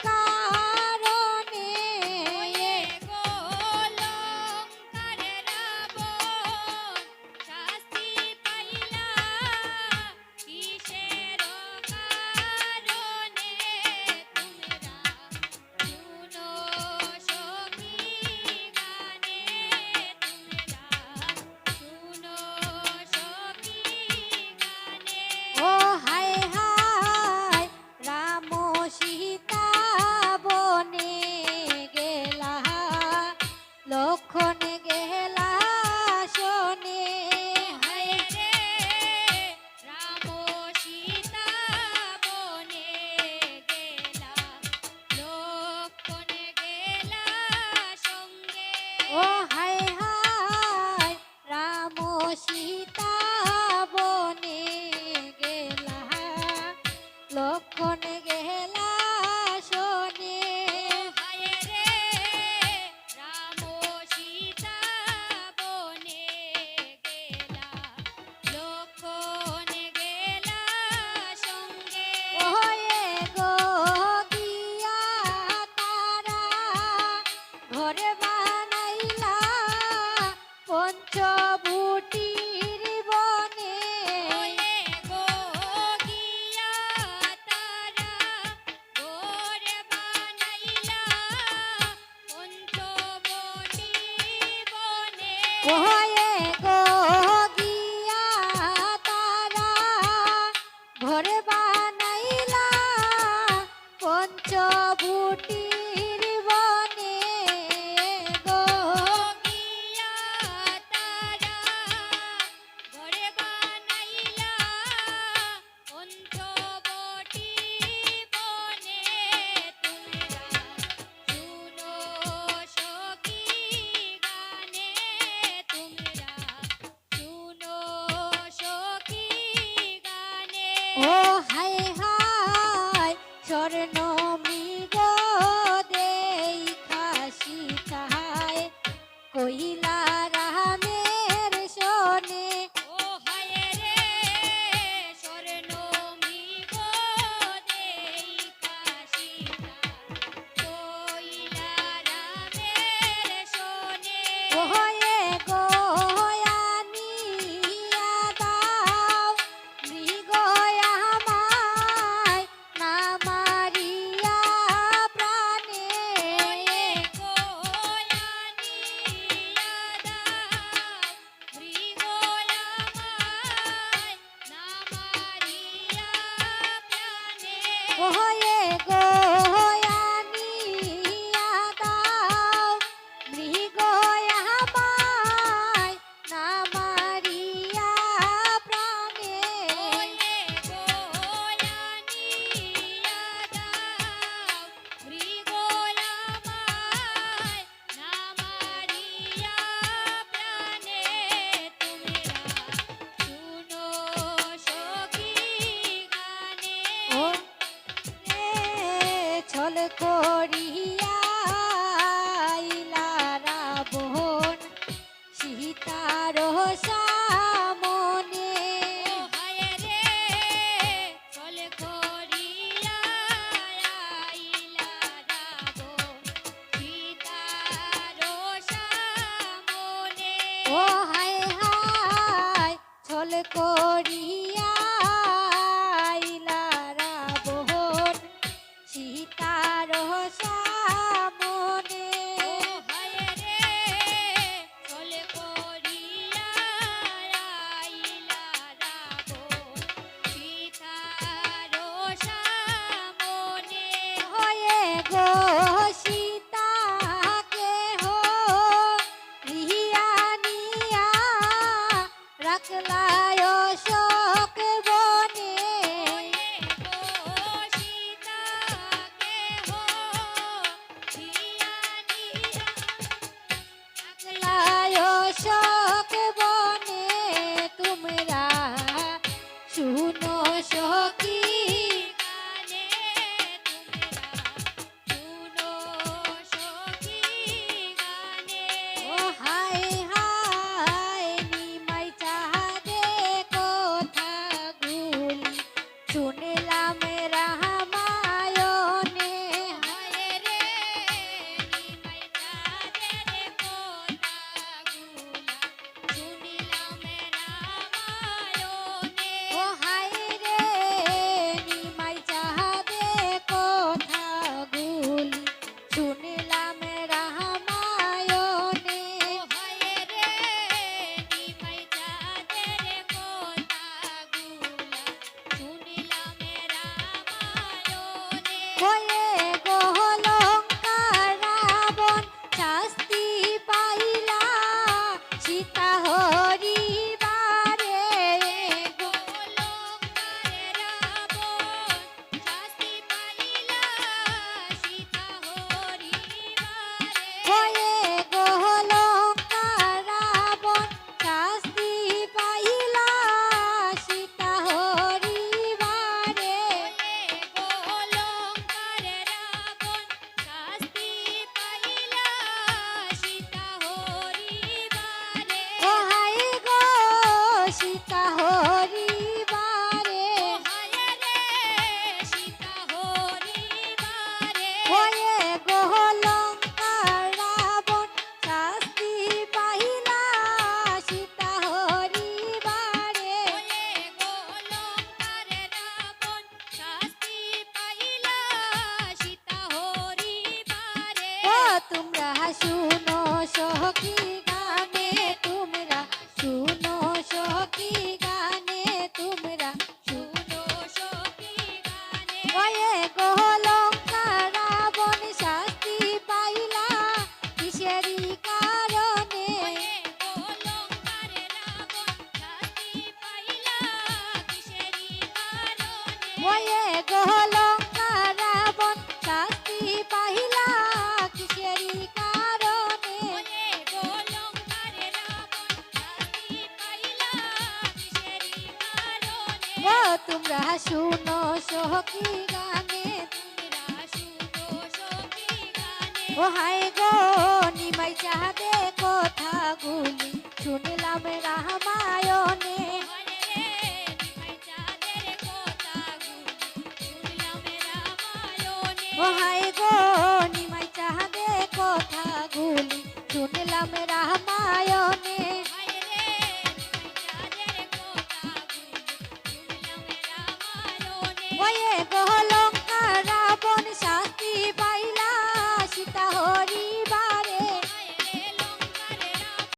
光 ঘরে বানাইলা স্বর্ণ তোমরা শুনো সখী গানে তোমরা শুনো সখী তোমরা শুনো সখী গানে ও হায় গো নিমাই চাঁদে কো